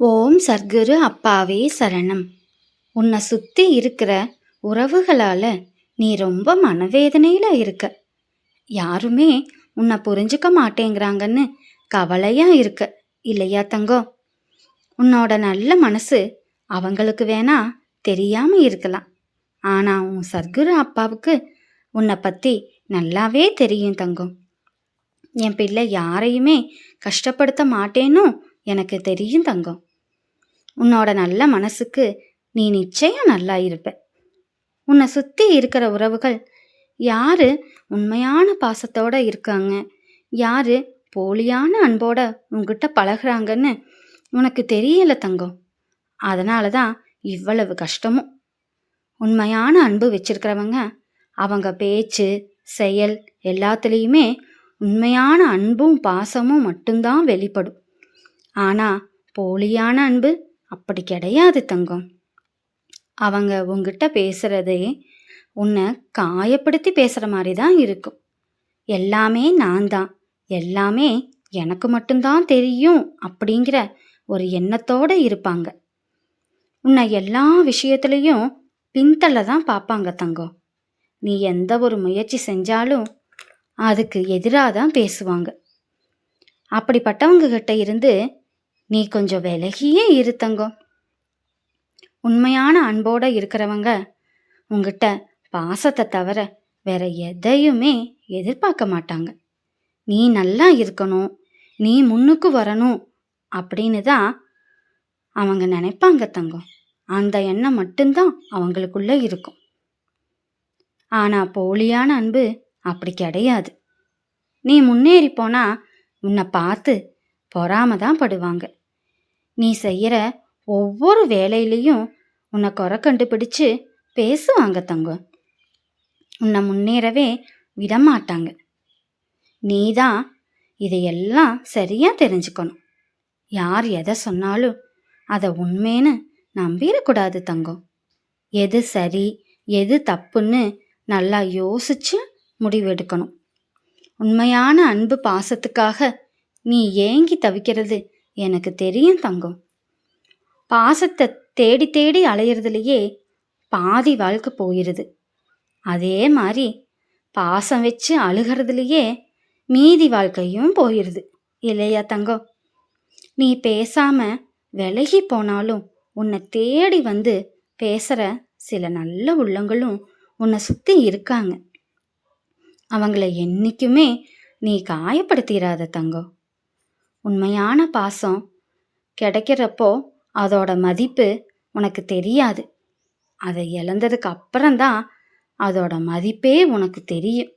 ஓம் சர்க்குரு அப்பாவே சரணம். உன்னை சுற்றி இருக்கிற உறவுகளால் நீ ரொம்ப மனவேதனையில் இருக்க. யாருமே உன்னை புரிஞ்சுக்க மாட்டேங்கிறாங்கன்னு கவலையாக இருக்க. இல்லையா தங்கம் உன்னோட நல்ல மனசு அவங்களுக்கு வேணா தெரியாமல் இருக்கலாம். ஆனால் உன் சர்க்குரு அப்பாவுக்கு உன்னை பற்றி நல்லாவே தெரியும் தங்கம் என் பிள்ளை யாரையுமே கஷ்டப்படுத்த மாட்டேன்னு எனக்கு தெரியும் தங்கம். உன்னோட நல்ல மனசுக்கு நீ நிச்சயம் நல்லா இருப்ப. உன்னை சுற்றி இருக்கிற உறவுகள் யாரு உண்மையான பாசத்தோட இருக்காங்க? யாரு போலியான அன்போட உங்ககிட்ட பழகுறாங்கன்னு உனக்கு தெரியல தங்கம். அதனால தான் இவ்வளவு கஷ்டமும். உண்மையான அன்பு வச்சிருக்கிறவங்க அவங்க பேச்சு செயல் எல்லாத்துலேயுமே உண்மையான அன்பும் பாசமும் மட்டும்தான் வெளிப்படும். ஆனால் போலியான அன்பு அப்படி கிடையாது தங்கம். அவங்க உங்ககிட்ட பேசுகிறதே உன்னை காயப்படுத்தி பேசுகிற மாதிரி தான் இருக்கும். எல்லாமே நான் தான். எல்லாமே எனக்கு மட்டும்தான் தெரியும் அப்படிங்கிற ஒரு எண்ணத்தோடு இருப்பாங்க. உன்னை எல்லா விஷயத்துலேயும் பின்தள்ள தான் பார்ப்பாங்க தங்கம். நீ எந்த ஒரு முயற்சி செஞ்சாலும் அதுக்கு எதிராக தான் பேசுவாங்க. அப்படிப்பட்டவங்க கிட்ட இருந்து நீ கொஞ்சம் விலகியே இரு தங்கம் உண்மையான அன்போட இருக்கிறவங்க உங்ககிட்ட பாசத்தை தவிர வேற எதையுமே எதிர்பார்க்க மாட்டாங்க. நீ நல்லா இருக்கணும் நீ முன்னுக்கு வரணும் அப்படின்னு தான் அவங்க நினைப்பாங்க தங்கம் அந்த எண்ணம் மட்டும்தான் அவங்களுக்குள்ள இருக்கும். ஆனா போலியான அன்பு அப்படி கிடையாது. நீ முன்னேறி போனா உன்னை பார்த்து பொறாம தான் படுவாங்க. நீ செய்யற ஒவ்வொரு வேலையிலையும் உன்னை குறை கண்டுபிடிச்சு பேசுவாங்க தங்கம். உன்னை முன்னேறவே விடமாட்டாங்க. நீ தான் இதையெல்லாம் சரியா தெரிஞ்சுக்கணும். யார் எதை சொன்னாலும் அதை உண்மைன்னு நம்பிடக்கூடாது தங்கம். எது சரி எது தப்புன்னு நல்லா யோசிச்சு முடிவெடுக்கணும். உண்மையான அன்பு பாசத்துக்காக நீ ஏங்கி தவிக்கிறது எனக்கு தெரியும் தங்கம். பாசத்தை தேடி தேடி அலையிறதுலையே பாதி வாழ்க்கை போயிடுது அதே மாதிரி பாசம் வச்சு அழுகிறதுலையே மீதி வாழ்க்கையும் போயிடுது இல்லையா தங்கம்? நீ பேசாம விலகி போனாலும் உன்னை தேடி வந்து பேசுகிற சில நல்ல உள்ளங்களும் உன்னை சுற்றி இருக்காங்க. அவங்கள என்றைக்குமே நீ காயப்படுத்திடாத தங்கம். உண்மையான பாசம் கிடைக்கிறப்போ அதோட மதிப்பு உனக்கு தெரியாது. அதை இழந்ததுக்கு அப்புறம்தான் அதோட மதிப்பே உனக்கு தெரியும்.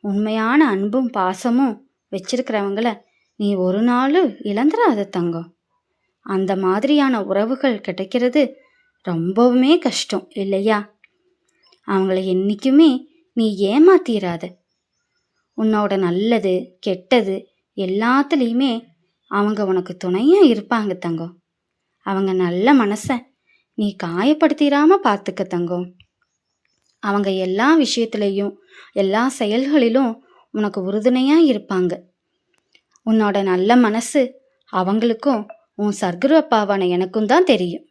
உண்மையான அன்பும் பாசமும் வச்சிருக்கிறவங்கள நீ ஒரு நாள் இழந்துடாத தங்கம். அந்த மாதிரியான உறவுகள் கிடைக்கிறது ரொம்பவுமே கஷ்டம் இல்லையா? அவங்கள என்றைக்குமே நீ ஏமாத்திராத. உன்னோட நல்லது கெட்டது எல்லாத்துலேயுமே அவங்க உனக்கு துணையாக இருப்பாங்க தங்கம் அவங்க நல்ல மனசை நீ காயப்படுத்திடாம பார்த்துக்க தங்கம் அவங்க எல்லா விஷயத்துலேயும் எல்லா செயல்களிலும் உனக்கு உறுதுணையாக இருப்பாங்க. உன்னோட நல்ல மனசு அவங்களுக்கும் உன் சர்க்குரு அப்பாவான எனக்கும் தான் தெரியும்.